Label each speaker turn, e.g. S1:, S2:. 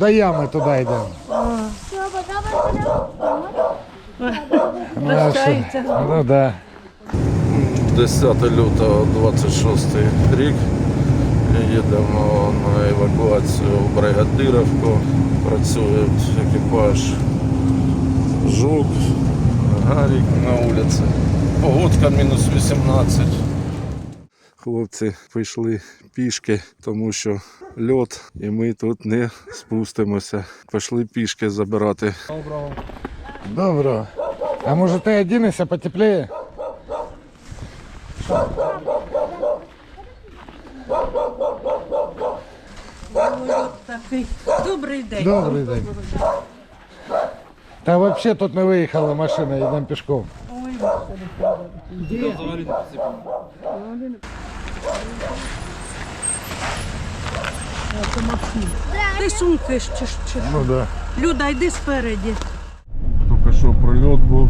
S1: до ями туди йдемо.
S2: Прощається.
S1: Ну да.
S3: 10 лютого 26 рік. Їдемо на евакуацію в Бригадировку. Працює екіпаж Жук, Гарік на вулиці. Погодка мінус 18. Хлопці пішли пішки, тому що льот, і ми тут не спустимося. Пішли пішки забирати.
S1: Добро. А може ти одінешся потепліє?
S2: Такий добрий день.
S1: Добрий день. Та взагалі тут не виїхала машина, йдемо пішком. Де?
S2: Ти сумкаєш чи що?
S1: Ну, да.
S2: Люда, йди спереді. Тільки що прольот був.